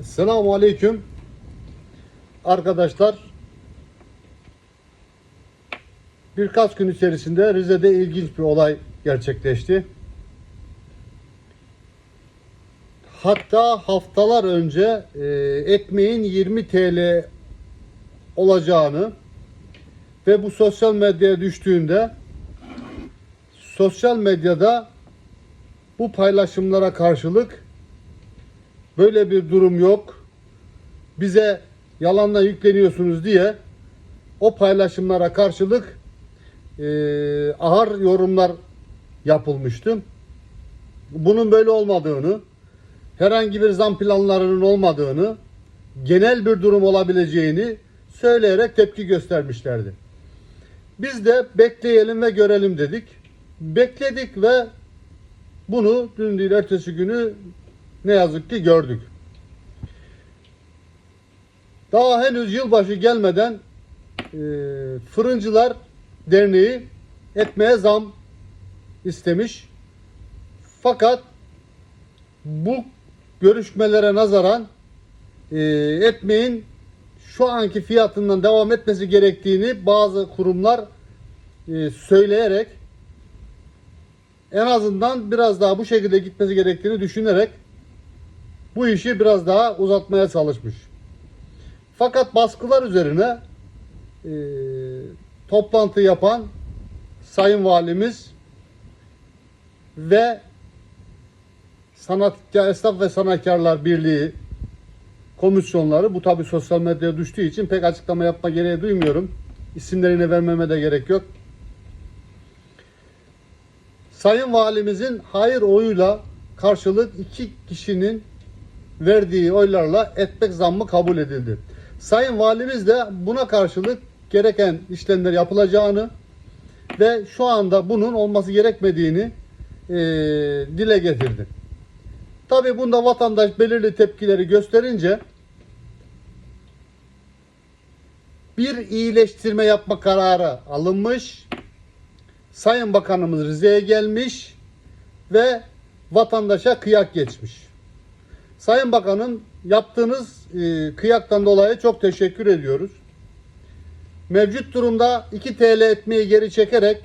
Selamun Aleyküm. Arkadaşlar birkaç gün içerisinde Rize'de ilginç bir olay gerçekleşti. Hatta haftalar önce e, ekmeğin 20 TL olacağını ve bu sosyal medyaya düştüğünde sosyal medyada bu paylaşımlara karşılık böyle bir durum yok. Bize yalanla yükleniyorsunuz diye o paylaşımlara karşılık e, ağır yorumlar yapılmıştı. Bunun böyle olmadığını, herhangi bir zam planlarının olmadığını, genel bir durum olabileceğini söyleyerek tepki göstermişlerdi. Biz de bekleyelim ve görelim dedik. Bekledik ve bunu dün değil ertesi günü ne yazık ki gördük. Daha henüz yılbaşı gelmeden e, Fırıncılar Derneği ekmeğe zam istemiş. Fakat bu görüşmelere nazaran e, ekmeğin şu anki fiyatından devam etmesi gerektiğini bazı kurumlar e, söyleyerek en azından biraz daha bu şekilde gitmesi gerektiğini düşünerek bu işi biraz daha uzatmaya çalışmış. Fakat baskılar üzerine e, toplantı yapan Sayın Valimiz ve Sanatkar Esnaf ve Sanatkarlar Birliği komisyonları bu tabi sosyal medyaya düştüğü için pek açıklama yapma gereği duymuyorum. İsimlerini vermeme de gerek yok. Sayın Valimizin hayır oyuyla karşılık iki kişinin verdiği oylarla ekmek zammı kabul edildi. Sayın Valimiz de buna karşılık gereken işlemler yapılacağını ve şu anda bunun olması gerekmediğini e, dile getirdi. Tabi bunda vatandaş belirli tepkileri gösterince bir iyileştirme yapma kararı alınmış. Sayın Bakanımız Rize'ye gelmiş ve vatandaşa kıyak geçmiş. Sayın Bakanım yaptığınız e, kıyaktan dolayı çok teşekkür ediyoruz. Mevcut durumda 2 TL etmeyi geri çekerek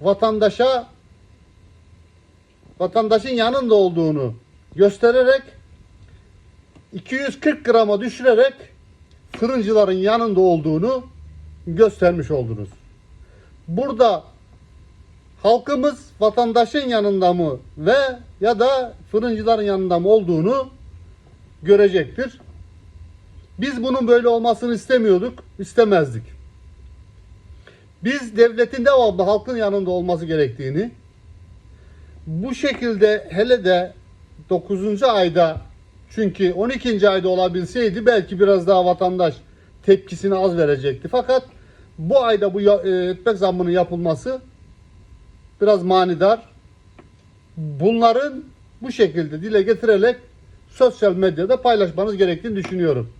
vatandaşa vatandaşın yanında olduğunu göstererek 240 grama düşürerek fırıncıların yanında olduğunu göstermiş oldunuz. Burada halkımız vatandaşın yanında mı ve ya da fırıncıların yanında mı olduğunu görecektir. Biz bunun böyle olmasını istemiyorduk, istemezdik. Biz devletin devamlı halkın yanında olması gerektiğini, bu şekilde hele de 9. ayda çünkü 12. ayda olabilseydi belki biraz daha vatandaş tepkisini az verecekti. Fakat bu ayda bu e, ekmek zammının yapılması biraz manidar. Bunların bu şekilde dile getirerek sosyal medyada paylaşmanız gerektiğini düşünüyorum.